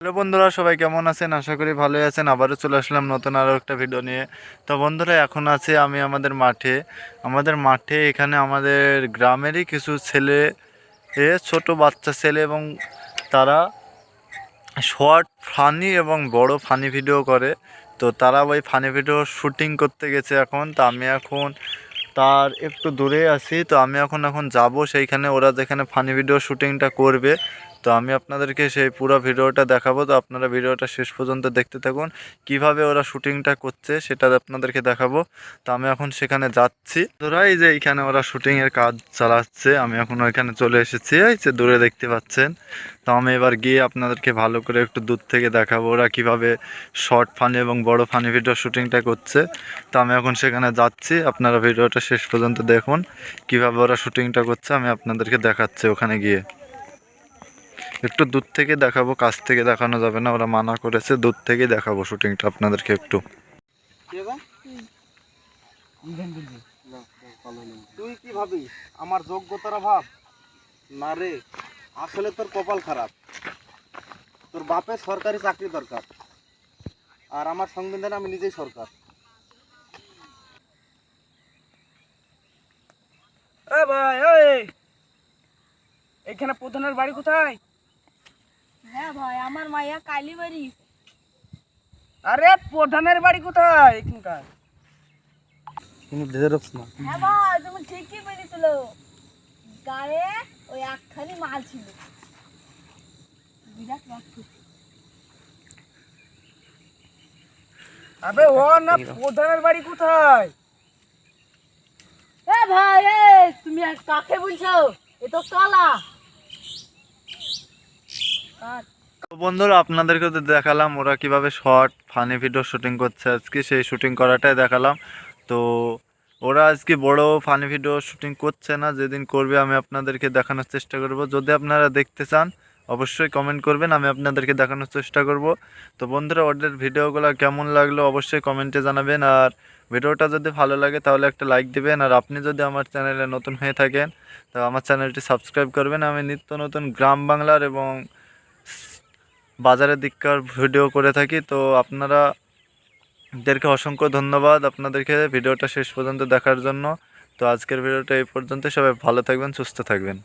Hello বন্ধুরা, সবাই কেমন আছেন? আশা করি ভালোই আছেন। আবারও চলে আসলাম নতুন আরও একটা ভিডিও নিয়ে। তো বন্ধুরা, এখন আছে আমি আমাদের মাঠে। আমাদের মাঠে এখানে আমাদের গ্রামেরই কিছু ছেলে, এ ছোট বাচ্চা ছেলে এবং তারা শর্ট ফানি এবং বড় ফানি ভিডিও করে। তো তারা ওই ফানি ভিডিও শুটিং করতে গেছে এখন। তো আমি এখন তার একটু দূরে আছি। তো আমি এখন এখন যাব সেইখানে। ওরা যেখানে ফানি ভিডিও শুটিংটা করবে তো আমি আপনাদেরকে সেই পুরো ভিডিওটা দেখাবো। তো আপনারা ভিডিওটা শেষ পর্যন্ত দেখতে থাকুন। কীভাবে ওরা শুটিংটা করছে সেটা আপনাদেরকে দেখাবো। তো আমি এখন সেখানে যাচ্ছি। ধরা এই যে এইখানে ওরা শুটিংয়ের কাজ চালাচ্ছে। আমি এখন ওইখানে চলে এসেছি। এই যে দূরে দেখতে পাচ্ছেন। তো আমি এবার গিয়ে আপনাদেরকে ভালো করে একটু দূর থেকে দেখাবো ওরা কীভাবে শর্ট ফানি এবং বড় ফানি ভিডিও শুটিংটা করছে। তো আমি এখন সেখানে যাচ্ছি। আপনারা ভিডিওটা শেষ পর্যন্ত দেখুন। কীভাবে ওরা শুটিংটা করছে আমি আপনাদেরকে দেখাচ্ছি ওখানে গিয়ে। একটু দূর থেকে দেখাবো কাছ থেকে দেখানো যাবে না ওরা মানা করেছে দূর থেকে দেখাবো শুটিংটা আপনাদেরকে একটু। তুই কি ভাবিস? আমার যোগ্যতার অভাব? না রে আসলে তোর কপাল খারাপ। তোর বাপের সরকারি চাকরি দরকার। আর আমার সংবিধানে আমি নিজেই সরকার। এ ভাই ওই এখানে প্রধানের বাড়ি কোথায়? হ্যাঁ ভাই আমার মাইয়া কালি বাড়ি। আরে প্রধানের বাড়ি কোথায় এখানকার? কিন্তু জেরক্স না। হ্যাঁ ভাই তুমি ঠিকই বলেছিল। গায়ে ওই একখানি মাল ছিল। বিরাট রাক্ষস। আবে ও না প্রধানের বাড়ি কোথায়? এ ভাই তুমি আর কাকে বলছো? এ তো কালা বন্ধুরা, আপনাদেরকে তো দেখালাম ওরা কীভাবে শর্ট ফানি ভিডিও শুটিং করছে। আজকে সেই শুটিং করাটাই দেখালাম। তো ওরা আজকে বড় ফানি ভিডিও শুটিং করছে না, যেদিন করবে আমি আপনাদেরকে দেখানোর চেষ্টা করব। যদি আপনারা দেখতে চান, অবশ্যই কমেন্ট করবেন, আমি আপনাদেরকে দেখানোর চেষ্টা করব। তো বন্ধুরা, ওদের ভিডিওগুলো কেমন লাগল অবশ্যই কমেন্টে জানাবেন। আর ভিডিওটা যদি ভালো লাগে, তাহলে একটা লাইক দিবেন। আর আপনি যদি আমার চ্যানেলে নতুন হয়ে থাকেন, তো আমার চ্যানেলটি সাবস্ক্রাইব করবেন। আমি নিত্য নতুন গ্রাম বাংলার এবং বাজারের দিককার ভিডিও করে থাকি, তো আপনারা দেরকে অসংখ্য ধন্যবাদ আপনাদেরকে ভিডিওটা শেষ পর্যন্ত দেখার জন্য। তো আজকের ভিডিওটা এই পর্যন্ত সবাই ভালো থাকবেন, সুস্থ থাকবেন।